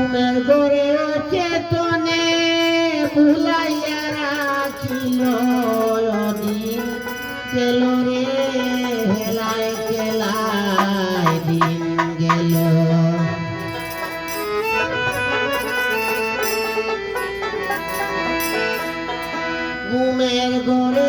ঘুমের ঘরে অচেতনে ভুলাইয়া রাখিল দিন গেল রে হেলায় কেলায় oh man i gotta